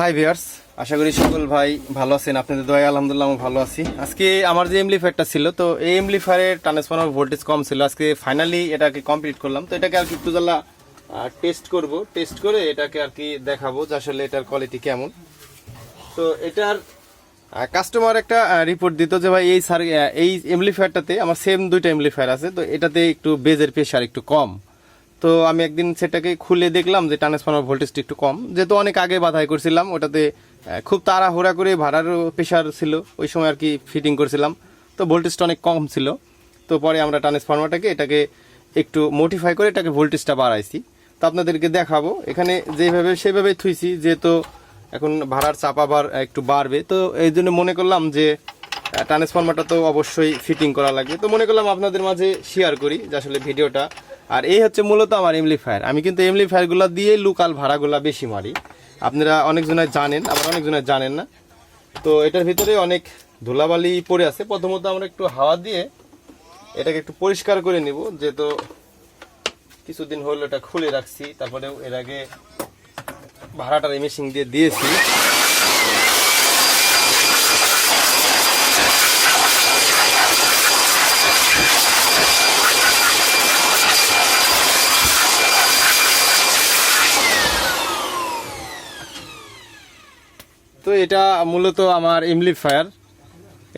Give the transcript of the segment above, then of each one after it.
High viewers আশা করি সকল ভাই ভালো আছেন। আপনাদের দয়া আলহামদুলিল্লাহ আমি ভালো আছি। আজকে আমার যে এমলিফায়ারটা ছিল, তো এই এমলিফায়ারের ট্রান্সফর্মার ভোল্টেজ কম ছিল। আজকে ফাইনালি এটাকে কমপ্লিট করলাম। তো এটাকে আর কি একটু জ্বালা টেস্ট করব। টেস্ট করে এটাকে আর কি দেখাবো যে আসলে এটার কোয়ালিটি কেমন। তো এটার কাস্টমার একটা রিপোর্ট দিত যে ভাই এই সার এই এমলিফায়ারটাতে আমার সেম দুইটা এমলিফায়ার আছে। তো এটাতে একটু বেজের প্রেশার একটু কম। তো আমি একদিন সেটাকে খুলে দেখলাম যে ট্রান্সফর্মার ভোল্টেজটা একটু কম। যেহেতু অনেক আগে বাধাই করছিলাম, ওটাতে খুব তাড়াহুড়া করে ভাড়ারও প্রেশার ছিল, ওই সময় আর কি ফিটিং করছিলাম। তো ভোল্টেজটা অনেক কম ছিল। তো পরে আমরা ট্রান্সফর্মারটাকে, এটাকে একটু মোটিফাই করে এটাকে ভোল্টেজটা বাড়াইছি। তো আপনাদেরকে দেখাবো। এখানে যেভাবে, সেভাবে থুইছি, যেহেতু এখন ভাড়ার চাপ আবার একটু বাড়বে। তো এই জন্য মনে করলাম যে ট্রান্সফর্মারটা তো অবশ্যই ফিটিং করা লাগবে। তো মনে করলাম আপনাদের মাঝে শেয়ার করি যে আসলে ভিডিওটা আর এই হচ্ছে মূলত আমার এমলিফায়ার আমি কিন্তু এমলিফায়ারগুলো দিয়ে লোকাল ভাড়াগুলো বেশি মারি। আপনারা অনেকজনে জানেন, আবার অনেকজনে জানেন না। তো এটার ভিতরে অনেক ধুলাবালি পড়ে আছে। প্রথমত আমরা একটু হাওয়া দিয়ে এটাকে একটু পরিষ্কার করে নিব। যেহেতু কিছুদিন হলো এটা খুলে রাখছি তারপরে এর আগে ভাড়াটার মেশিন দিয়ে দিয়েছি। তো এটা মূলত আমার এমলিফায়ার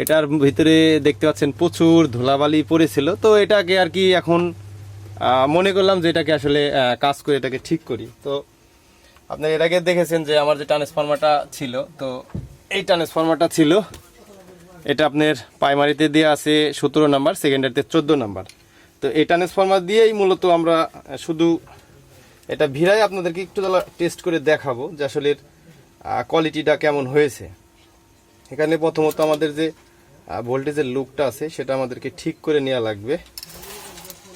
এটার ভিতরে দেখতে পাচ্ছেন প্রচুর ধুলাবালি পড়েছিল। তো এটাকে আর কি এখন মনে করলাম যে এটাকে আসলে কাজ করে এটাকে ঠিক করি। তো আপনার এর আগে দেখেছেন যে আমার যে ট্রান্সফর্মারটা ছিল, তো এই ট্রান্সফর্মারটা ছিল। এটা আপনার প্রাইমারিতে দিয়ে আছে সতেরো নাম্বার, সেকেন্ডারিতে চোদ্দ নাম্বার। তো এই ট্রান্সফর্মার দিয়েই মূলত আমরা শুধু এটা ভিড়াই আপনাদেরকে একটু টেস্ট করে দেখাবো যে আসলে কোয়ালিটিটা কেমন হয়েছে? এখানে প্রথমত আমাদের যে ভোল্টেজের লুকটা আছে, সেটা আমাদেরকে ঠিক করে নেওয়া লাগবে।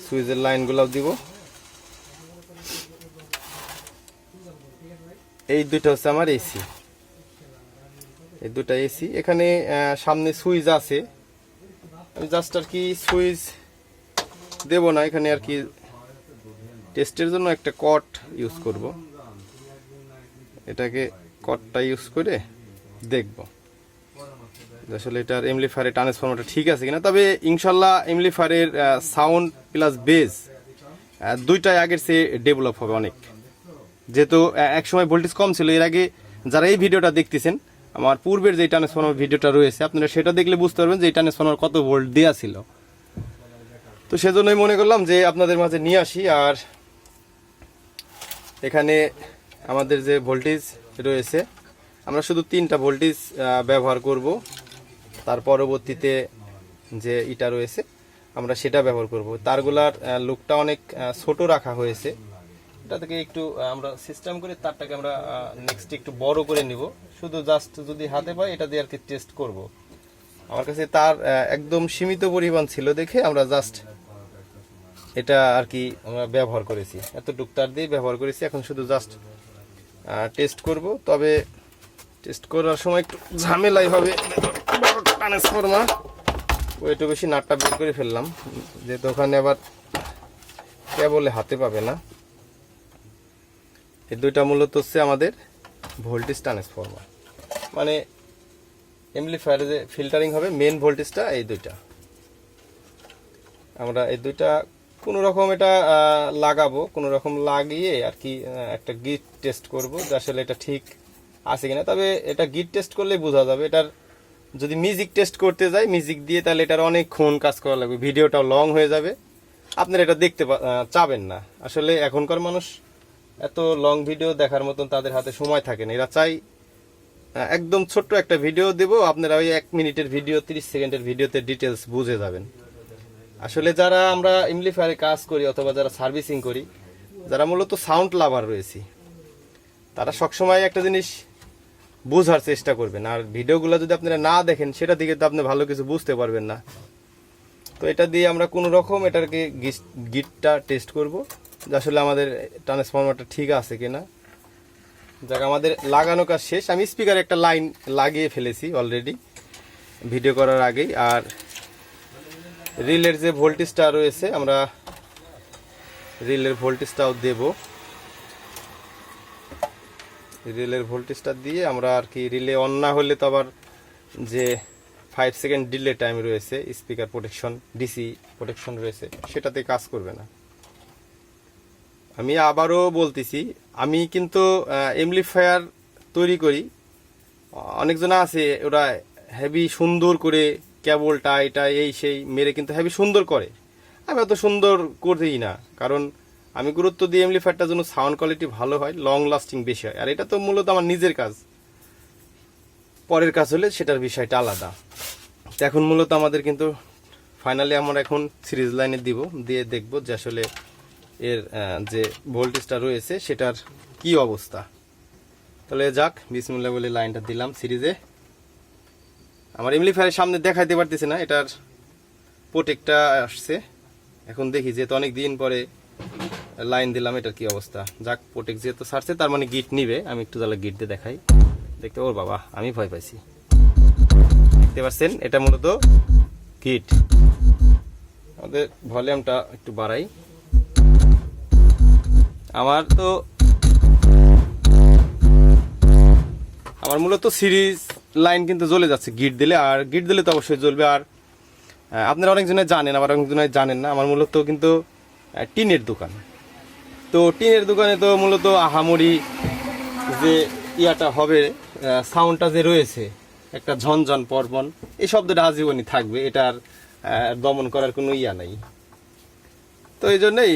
সুইচের লাইনগুলোও দিব। এই দুটো হচ্ছে আমার এসি এই দুটা এসি এখানে সামনে সুইচ আছে। আমি জাস্ট আর কি সুইচ দেব না, এখানে আর কি টেস্টের জন্য একটা কট ইউজ করব। এটাকে কটটা ইউজ করে দেখব। আসলে এটার এমলিফায়ারের ট্রান্সফর্মারটা ঠিক আছে কিনা তবে ইনশাল্লাহ এমলিফায়ারের সাউন্ড প্লাস বেস দুইটাই আগের চেয়ে ডেভেলপ হবে অনেক। যেহেতু আহ, এক সময় ভোল্টেজ কম ছিল এর আগে যারা এই ভিডিওটা দেখতেছেন আমার পূর্বের যে ট্রান্সফর্মার ভিডিওটা রয়েছে আপনারা সেটা দেখলে বুঝতে পারবেন যে এই ট্রান্সফর্মার কত ভোল্ট দেওয়া ছিল। তো সেজন্যই মনে করলাম যে আপনাদের মাঝে নিয়ে আসি আর এখানে আমাদের যে ভোল্টেজ রয়েছে। আমরা শুধু তিনটা ভোল্টেজ ব্যবহার করব। তার পরবর্তীতে যে ইটা রয়েছে, আমরা সেটা ব্যবহার করব। তারগুলার লুকটা অনেক ছোট রাখা হয়েছে। এটা থেকে একটু আমরা সিস্টেম করে তারটাকে আমরা নেক্সট একটু বড় করে নিব। শুধু জাস্ট যদি হাতে পাই, এটা দিয়ে আর কি টেস্ট করব। আমার কাছে তার একদম সীমিত পরিমাণ ছিল দেখে আমরা জাস্ট এটা আর কি আমরা ব্যবহার করেছি। এত তার দিয়ে ব্যবহার করেছি। এখন শুধু জাস্ট টেস্ট করব। তবে টেস্ট করার সময় একটু ঝামেলাই হবে। ট্রান্সফর্মার একটু বেশি নাটটা বের করে ফেললাম। যেহেতু ওখানে আবার কেবলে হাতে পাবে না। এই দুইটা মূলত হচ্ছে আমাদের ভোল্টেজ ট্রান্সফর্মার মানে এমপ্লিফায়ারে যে ফিল্টারিং হবে মেন ভোল্টেজটা এই দুইটা। আমরা এই দুইটা কোনো রকম এটা লাগাবো কোনো রকম লাগিয়ে আর কি একটা গিট টেস্ট করব, যে আসলে এটা ঠিক আছে কিনা। তবে এটা গিট টেস্ট করলে বোঝা যাবে, এটার যদি মিউজিক টেস্ট করতে যাই মিউজিক দিয়ে তাহলে এটার অনেক অনেকক্ষণ কাজ করা লাগবে ভিডিওটাও লং হয়ে যাবে। আপনারা এটা দেখতে চাবেন না। আসলে এখনকার মানুষ এত লং ভিডিও দেখার মতন তাদের হাতে সময় থাকে না। এরা চাই একদম ছোট্ট একটা ভিডিও দেবো, আপনারা ওই এক মিনিটের ভিডিও তিরিশ সেকেন্ডের ভিডিওতে ডিটেলস বুঝে যাবেন। আসলে যারা আমরা ইমলিফায়ারে কাজ করি অথবা যারা সার্ভিসিং করি, যারা মূলত সাউন্ড লাভার রয়েছি, তারা সবসময় একটা জিনিস বোঝার চেষ্টা করবেন। আর ভিডিওগুলো যদি আপনারা না দেখেন, সেটা দিকে তো আপনি ভালো কিছু বুঝতে পারবেন না। তো এটা দিয়ে আমরা কোনো রকম এটাকে গিটটা টেস্ট করব যে আসলে আমাদের ট্রান্সফর্মারটা ঠিক আছে কিনা। যাক, আমাদের লাগানো কাজ শেষ। আমি স্পিকার একটা লাইন লাগিয়ে ফেলেছি অলরেডি, ভিডিও করার আগেই। আর রিলের যে ভোল্টেজটা রয়েছে, আমরা রিলের ভোল্টেজটাও দেব। রিলের ভোল্টেজটা দিয়ে আমরা আর কি রিলে অন না হলে তো আবার যে ফাইভ সেকেন্ড ডিলে টাইম রয়েছে স্পিকার প্রোটেকশন ডিসি প্রোটেকশন রয়েছে, সেটাতে কাজ করবে না। আমি আবারও বলতেছি, আমি কিন্তু এমপ্লিফায়ার তৈরি করি। অনেকজন আছে, ওরা হেভি সুন্দর করে কেবলটা এটা এই সেই, মেরে কিন্তু হেভি সুন্দর করে। আমি অত সুন্দর করতেই না, কারণ আমি গুরুত্ব দিই এমপ্লিফায়ারটার জন্য সাউন্ড কোয়ালিটি ভালো হয় লং লাস্টিং বেশি হয়। আর এটা তো মূলত আমার নিজের কাজ। পরের কাজ হলে সেটার বিষয়টা আলাদা। তো এখন মূলত আমাদের কিন্তু ফাইনালি আমরা এখন সিরিজ লাইনে দিব, দিয়ে দেখব যে আসলে এর যে ভোল্টেজটা রয়েছে, সেটার কি অবস্থা। তাহলে যাক, বিসমুল্লাহ বলে লাইনটা দিলাম সিরিজে আমার এমপ্লিফায়ারের সামনে দেখাইতে পারতেছি না, এটার প্রোটেকটা আসছে। এখন দেখি, যেহেতু অনেক দিন পরে লাইন দিলাম, এটার কি অবস্থা। যাক প্রোটেক্ট যেহেতু ছাড়ছে, তার মানে গিট নিবে। আমি একটু তাহলে গিট দিয়ে দেখাই। দেখতে, ওর বাবা, আমি ভয় পাইছি। দেখতে পাচ্ছেন, এটা মূলত গিট আমাদের ভলিউমটা একটু বাড়াই। আমার তো, আমার মূলত সিরিজ লাইন কিন্তু জ্বলে যাচ্ছে গিট দিলে, আর গিট দিলে তো অবশ্যই জ্বলবে। আর আপনারা অনেকজনে জানেন, আবার অনেকজনে জানেন না, আমার মূলত কিন্তু টিনের দোকান। তো টিনের দোকানে তো মূলত আহামরি যে ইয়াটা হবে সাউন্ডটা যে রয়েছে, একটা ঝনঝন পর্বন এই শব্দটা আজীবনই থাকবে, এটার দমন করার কোনো ইয়া নাই। তো এই জন্যই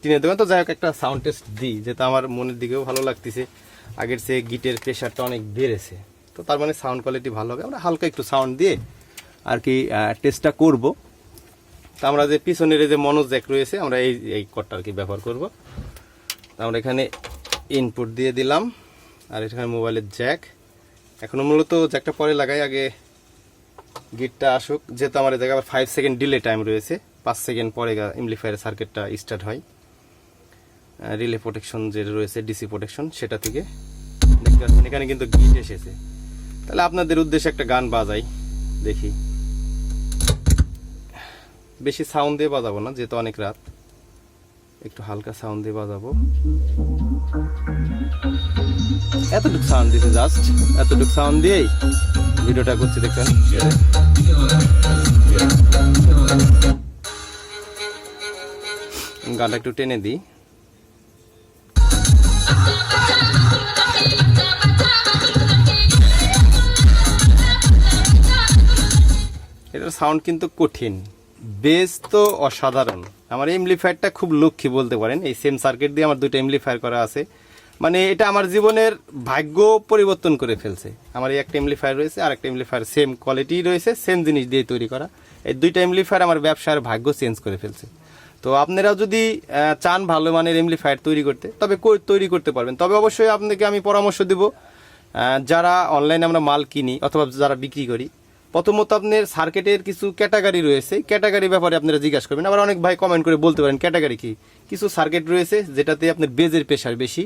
টিনের দোকান তো যাই হোক, একটা সাউন্ড টেস্ট দিই, যেটা আমার মনের দিকেও ভালো লাগতেছে। আগের সে গিটের প্রেশারটা অনেক বেড়েছে। তো তার মানে সাউন্ড কোয়ালিটি ভালো হবে। আমরা হালকা একটু সাউন্ড দিয়ে আর কি টেস্টটা করব। তা আমরা যে পিছনের যে মনোজ জ্যাক রয়েছে, আমরা এই এই কটটা আর কি ব্যবহার করব। আমরা এখানে ইনপুট দিয়ে দিলাম, আর এখানে মোবাইলের জ্যাক এখনও মূলত জ্যাকটা পরে লাগাই, আগে গিটটা আসুক। যেহেতু আমার জায়গায় আবার ফাইভ সেকেন্ড ডিলে টাইম রয়েছে, পাঁচ সেকেন্ড পরে ইমপ্লিফায়ার সার্কিটটা স্টার্ট হয়। রিলে প্রোটেকশন যে রয়েছে ডিসি প্রোটেকশন সেটা থেকে। দেখতে পাচ্ছেন, এখানে কিন্তু গিট এসেছে। তাহলে আপনাদের উদ্দেশ্যে একটা গান বাজাই, দেখি। বেশি সাউন্ড দিয়ে বাজাবো না, যেহেতু অনেক রাত। একটু হালকা সাউন্ড দিয়ে বাজাবো। এতটুকু সাউন্ড দিতে জাস্ট এতটুকু সাউন্ড দিয়েই ভিডিওটা করছি, দেখছেন? গানটা একটু টেনে দিই। সাউন্ড কিন্তু কঠিন। বেস তো অসাধারণ। আমার এমপ্লিফায়ারটা খুব লক্ষ্মী বলতে পারেন। এই সেম সার্কিট দিয়ে আমার দুটো এমপ্লিফায়ার করা আছে। মানে এটা আমার জীবনের ভাগ্য পরিবর্তন করে ফেলছে। আমার এই একটা এমপ্লিফায়ার রয়েছে, আর একটা এমপ্লিফায়ার সেম কোয়ালিটি রয়েছে সেম জিনিস দিয়ে তৈরি করা। এই দুইটা এমপ্লিফায়ার আমার ব্যবসার ভাগ্য চেঞ্জ করে ফেলছে। তো আপনারাও যদি চান ভালো মানের এমপ্লিফায়ার তৈরি করতে, তবে তৈরি করতে পারবেন। তবে অবশ্যই আপনাকে আমি পরামর্শ দেব যারা অনলাইনে আমরা মাল কিনি, অথবা যারা বিক্রি করি প্রথমত আপনার সার্কেটের কিছু ক্যাটাগরি রয়েছে। ক্যাটাগরি ব্যাপারে আপনারা জিজ্ঞাসা করবেন। আবার অনেক ভাই কমেন্ট করে বলতে পারেন ক্যাটাগরি কি? কিছু সার্কিট রয়েছে যেটাতে আপনার বেজের প্রেশার বেশি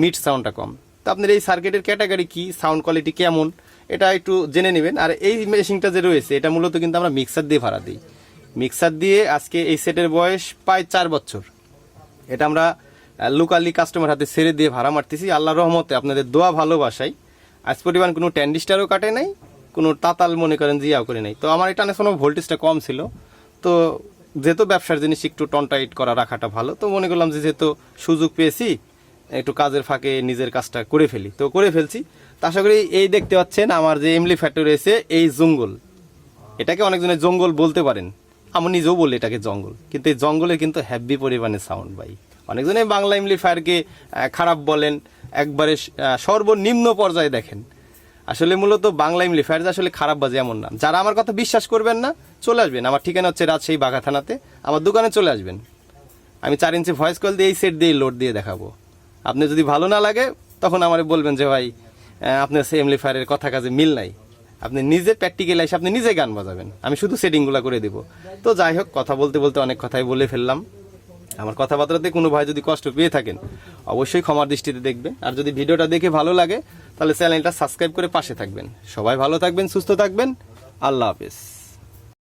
মিড সাউন্ডটা কম। তো আপনার এই সার্কিটের ক্যাটাগরি কি সাউন্ড কোয়ালিটি কেমন, এটা একটু জেনে নেবেন। আর এই মেশিনটা যে রয়েছে, এটা মূলত কিন্তু আমরা মিক্সার দিয়ে ভাড়া দিই। মিক্সার দিয়ে আজকে এই সেটের বয়স প্রায় চার বছর। এটা আমরা লোকালি কাস্টমার হাতে ছেড়ে দিয়ে ভাড়া মারতেছি। আল্লাহ রহমতে আপনাদের দোয়া ভালোবাসাই আজ পরিমাণ কোনো ট্যান্ডিস্টারও কাটে নাই। কোনো তাতাল মনে করেন জিয়াও করে নাই। তো আমার এটা কোনো ভোল্টেজটা কম ছিল। তো যেহেতু ব্যবসার জিনিস একটু টনটাইট করা রাখাটা ভালো, তো মনে করলাম যে যেহেতু সুযোগ পেয়েছি, একটু কাজের ফাঁকে নিজের কাজটা করে ফেলি। তো করে ফেলছি। তা আশা করি এই দেখতে পাচ্ছেন আমার যে এমলি ফ্যাক্টরি রয়েছে, এই জঙ্গল। এটাকে অনেকজনের জঙ্গল বলতে পারেন। আমি নিজেও বলি এটাকে জঙ্গল। কিন্তু এই জঙ্গলে কিন্তু হ্যাভি পরিমাণে সাউন্ড ভাই। অনেকজনে বাংলা ইমলি ফায়ারকে খারাপ বলেন, একবারে সর্বনিম্ন পর্যায়ে দেখেন। আসলে মূলত বাংলা ইমলি ফায়ার আসলে খারাপ বাজে এমন না। যারা আমার কথা বিশ্বাস করবেন না, চলে আসবেন। আমার ঠিকানা হচ্ছে রাজশাহী বাঘা থানাতে। আমার দোকানে চলে আসবেন। আমি চার ইঞ্চি ভয়েস কল দিয়ে এই সেট দিয়ে লোড দিয়ে দেখাবো। আপনি যদি ভালো না লাগে, তখন আমার বলবেন যে, ভাই আপনার সেই এমলি ফায়ারের কথা কাজে মিল নাই। আপনি নিজে প্র্যাকটিক্যাল এসে আপনি নিজে গান বাজাবেন। আমি শুধু সেটিংগুলো করে দিব। তো যাই হোক, কথা বলতে বলতে অনেক কথাই বলে ফেললাম। আমার কথাবার্তাতে কোনো ভাই যদি কষ্ট পেয়ে থাকেন, অবশ্যই ক্ষমার দৃষ্টিতে দেখবে আর যদি ভিডিওটা দেখে ভালো লাগে, তাহলে চ্যানেলটা সাবস্ক্রাইব করে পাশে থাকবেন। সবাই ভালো থাকবেন, সুস্থ থাকবেন। আল্লাহ হাফেজ।